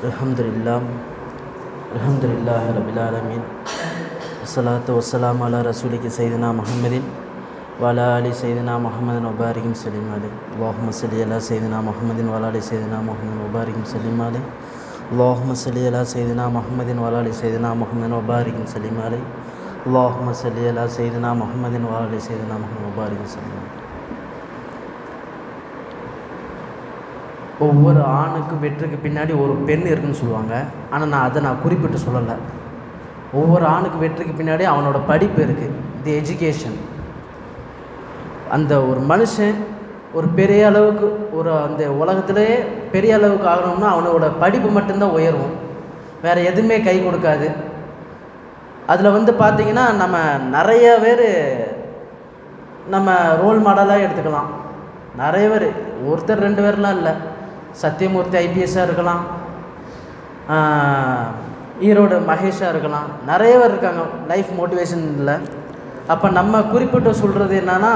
அலமதுல்லா அலமதுல்லாஹ் ரபிலாலமீன் வசலாத்து வசலாம் அலா ரசூலிக்கு செய்தனா முகமதின் வலா அலி செய்தனா முகமதின் ஒபாரிக்கும் சலீமாலி லாஹ்ம சலி அலா செய்தனா முகமதின் வலாலி செய்தனா முகமதின் ஒபாரிக்கும் சலீமாலி லாஹ்ம சலி அலா செய்தனா முகமதின் வலாலி செய்தனா முகமதின் ஒபாரிக்கும் சலீமாலி லாஹ்ம சலி அலா செய்தனா முகமதின் வலாலி செய்தனா முகமது ஒபாரிக்கும் சலீமாலி ஒவ்வொரு ஆணுக்கும் வெற்றிக்கு பின்னாடி ஒரு பெண் இருக்குன்னு சொல்லுவாங்க. ஆனால் நான் அதை நான் குறிப்பிட்டு சொல்லலை. ஒவ்வொரு ஆணுக்கு வெற்றிக்கு பின்னாடி அவனோட படிப்பு இருக்குது தி எஜுகேஷன் அந்த ஒரு மனுஷன் ஒரு பெரிய அளவுக்கு ஒரு அந்த உலகத்திலேயே பெரிய அளவுக்கு ஆகணும்னா அவனோட படிப்பு மட்டும்தான் உயரும் வேறு எதுவுமே கை கொடுக்காது. அதில் வந்து பார்த்திங்கன்னா நம்ம நிறைய பேர் நம்ம ரோல் மாடலாக எடுத்துக்கலாம். நிறைய பேர். ஒருத்தர் ரெண்டு பேர்லாம் இல்லை. சத்தியமூர்த்தி ஐபிஎஸ்ஸாக இருக்கலாம் ஈரோடு மகேஷாக இருக்கலாம். நிறைய பேர் இருக்காங்க லைஃப் மோட்டிவேஷனில். அப்போ நம்ம குறிப்பிட்டு சொல்கிறது என்னென்னா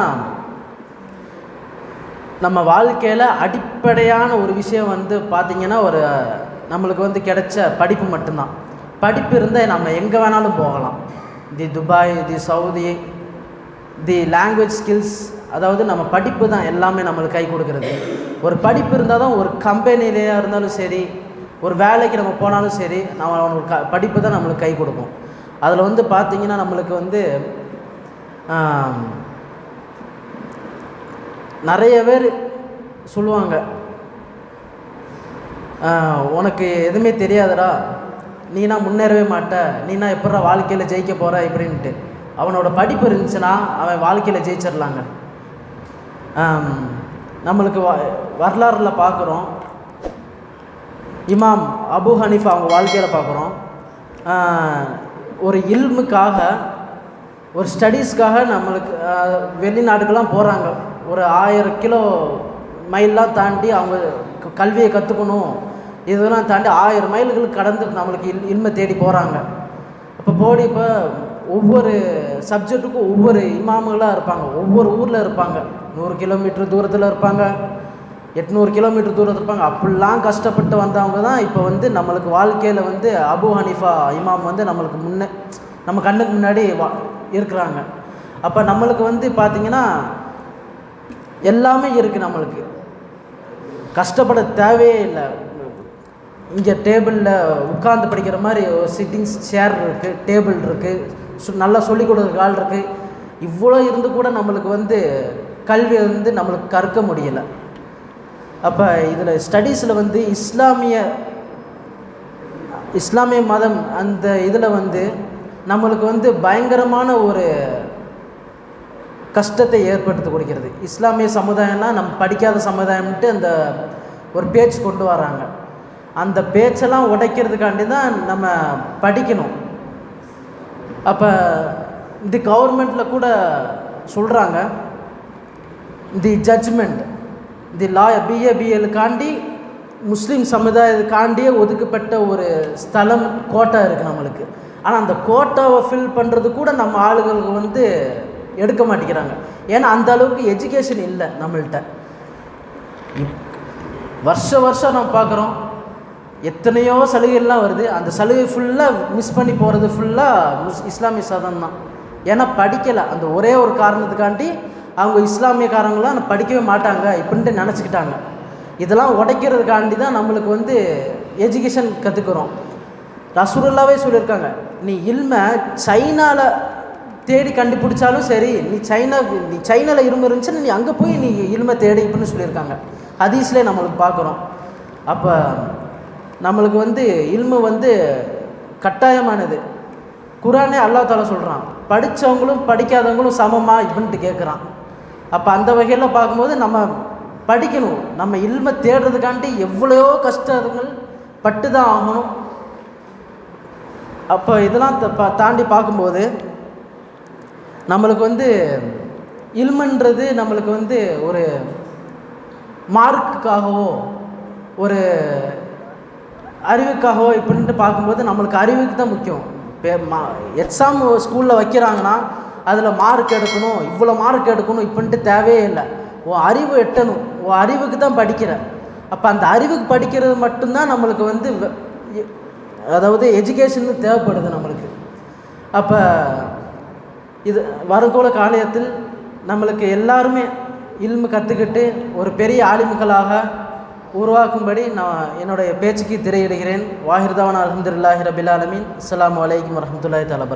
நம்ம வாழ்க்கையில் அடிப்படையான ஒரு விஷயம் வந்து பார்த்திங்கன்னா ஒரு நம்மளுக்கு வந்து கிடைச்ச படிப்பு மட்டும்தான். படிப்பு இருந்தால் நம்ம எங்கே வேணாலும் போகலாம். The Dubai the Saudi the language skills அதாவது நம்ம படிப்பு தான் எல்லாமே நம்மளுக்கு கை கொடுக்குறது. ஒரு படிப்பு இருந்தால் தான் ஒரு கம்பெனிலேயா இருந்தாலும் சரி ஒரு வேலைக்கு நம்ம போனாலும் சரி நம்ம அவனுக்கு க படிப்பு தான் நம்மளுக்கு கை கொடுக்கும். அதில் வந்து பார்த்திங்கன்னா நம்மளுக்கு வந்து நிறைய பேர் சொல்லுவாங்க உனக்கு எதுவுமே தெரியாதடா நீனா முன்னேறவே மாட்ட நீனா எப்படா வாழ்க்கையில் ஜெயிக்க போகிற இப்படின்ட்டு. அவனோட படிப்பு இருந்துச்சுன்னா அவன் வாழ்க்கையில் ஜெயிச்சிடலாங்க. நம்மளுக்கு வ வரலாறில் பார்க்குறோம் இமாம் அபு ஹனீஃபா அவங்க வாழ்க்கையில் பார்க்குறோம் ஒரு இல்முக்காக ஒரு ஸ்டடீஸ்க்காக நம்மளுக்கு வெளிநாட்டுக்கெல்லாம் போகிறாங்க ஒரு ஆயிரம் கிலோ மைல்லாம் தாண்டி அவங்க கல்வியை கற்றுக்கணும் இதெல்லாம் தாண்டி ஆயிரம் மைல்களுக்கு கடந்து நம்மளுக்கு இல் இன்மை தேடி போகிறாங்க அப்போ போடி இப்போ ஒவ்வொரு சப்ஜெக்ட்டுக்கும் ஒவ்வொரு இமாமுகளாக இருப்பாங்க. ஒவ்வொரு ஊரில் இருப்பாங்க. நூறு கிலோமீட்டர் தூரத்தில் இருப்பாங்க. எட்நூறு கிலோமீட்டர் தூரத்தில் இருப்பாங்க. அப்படிலாம் கஷ்டப்பட்டு வந்தவங்க தான் இப்போ வந்து நம்மளுக்கு வாழ்க்கையில் வந்து அபு ஹனீஃபா இமாம் வந்து நம்மளுக்கு முன்னே நம்ம கண்ணுக்கு முன்னாடி வா இருக்கிறாங்க. அப்போ நம்மளுக்கு வந்து பார்த்திங்கன்னா எல்லாமே இருக்குது நம்மளுக்கு. கஷ்டப்பட தேவையே இல்லை. இங்கே டேபிளில் உட்காந்து படிக்கிற மாதிரி சிட்டிங்ஸ் சேர் இருக்குது டேபிள் இருக்குது நல்லா சொல்லிக் கொடுக்குற ஆள் இருக்குது இவ்வளோ இருந்து கூட நம்மளுக்கு வந்து கல்வி வந்து நம்மளுக்கு கற்க முடியலை. அப்போ இதில் ஸ்டடீஸில் வந்து இஸ்லாமிய இஸ்லாமிய மதம் அந்த இதில் வந்து நம்மளுக்கு வந்து பயங்கரமான ஒரு கஷ்டத்தை ஏற்படுத்தி கொடுக்கிறது. இஸ்லாமிய சமுதாயம்னா நம்ம படிக்காத சமுதாயம்ன்ட்டு அந்த ஒரு பேச்சு கொண்டு வராங்க. அந்த பேச்செல்லாம் உடைக்கிறதுக்காண்டி தான் நம்ம படிக்கணும். அப்போ இந்த கவர்மெண்ட்டில் கூட சொல்கிறாங்க தி ஜட்ஜ்மெண்ட் தி லா பிஏபிஎலுக்காண்டி முஸ்லீம் சமுதாயத்துக்காண்டியே ஒதுக்கப்பட்ட ஒரு ஸ்தலம் கோட்டா இருக்குது நம்மளுக்கு. ஆனால் அந்த கோட்டாவை ஃபில் பண்ணுறது கூட நம்ம ஆளுகளுக்கு வந்து எடுக்க மாட்டேங்கிறாங்க. ஏன்னா அந்த அளவுக்கு எஜுகேஷன் இல்லை நம்மள்கிட்ட வருஷ வருஷம் நம்ம பார்க்குறோம். எத்தனையோ சலுகைகள்லாம் வருது. அந்த சலுகை ஃபுல்லாக மிஸ் பண்ணி போகிறது ஃபுல்லாக முஸ் இஸ்லாமிய சதம் தான் ஏன்னா படிக்கலை. அந்த ஒரே ஒரு காரணத்துக்காண்டி அவங்க இஸ்லாமியக்காரங்களாம் படிக்கவே மாட்டாங்க இப்படின்ட்டு நினச்சிக்கிட்டாங்க. இதெல்லாம் உடைக்கிறதுக்காண்டி தான் நம்மளுக்கு வந்து எஜுகேஷன் கற்றுக்குறோம் ரசூலுல்லாவே சொல்லியிருக்காங்க நீ இல்மை சைனாவில் தேடி கண்டுபிடிச்சாலும் சரி நீ சைனா நீ சைனாவில் இரும்பு இருந்துச்சுன்னா நீ அங்கே போய் நீ இல்மை தேடி இப்படின்னு சொல்லியிருக்காங்க. ஹதீஸ்லேயே நம்மளுக்கு பார்க்குறோம். அப்போ நம்மளுக்கு வந்து இல்மு வந்து கட்டாயமானது. குரானே அல்லா தாலா சொல்கிறான் படித்தவங்களும் படிக்காதவங்களும் சமமா? இப்படின்ட்டு கேட்குறான் அப்போ அந்த வகையில் பார்க்கும்போது நம்ம படிக்கணும். நம்ம இல்மை தேடுறதுக்காண்டி எவ்வளோ கஷ்டங்கள் பட்டு தான் ஆகணும். அப்போ இதெல்லாம் தாண்டி பார்க்கும்போது நம்மளுக்கு வந்து இல்மன்றது நம்மளுக்கு வந்து ஒரு மார்க்குக்காகவோ ஒரு அறிவுக்காகவோ இப்படின்ட்டு பார்க்கும்போது நம்மளுக்கு அறிவுக்கு தான் முக்கியம். மா எக்ஸாம் ஸ்கூலில் வைக்கிறாங்கன்னா அதில் மார்க் எடுக்கணும் இவ்வளோ மார்க் எடுக்கணும் இப்படின்ட்டு தேவையே இல்லை. உன் அறிவு எட்டணும். உன் அறிவுக்கு தான் படிக்கிற அப்போ அந்த அறிவுக்கு படிக்கிறது மட்டும்தான் நம்மளுக்கு வந்து அதாவது எஜுகேஷன் தேவைப்படுது நம்மளுக்கு. அப்போ இது வருங்கோல காலயத்தில் நம்மளுக்கு எல்லாருமே இல்மு கற்றுக்கிட்டு ஒரு பெரிய ஆலிம்களாக உருவாக்கும்படி நான் என்னுடைய பேச்சுக்கு திரையிடுகிறேன். வாஹிர்தவான் அலமதுல்லாஹி ரபில் ஆலமீன். அஸ்ஸலாமு அலைக்கும் வரஹ்மத்துல்லாஹி தஆலா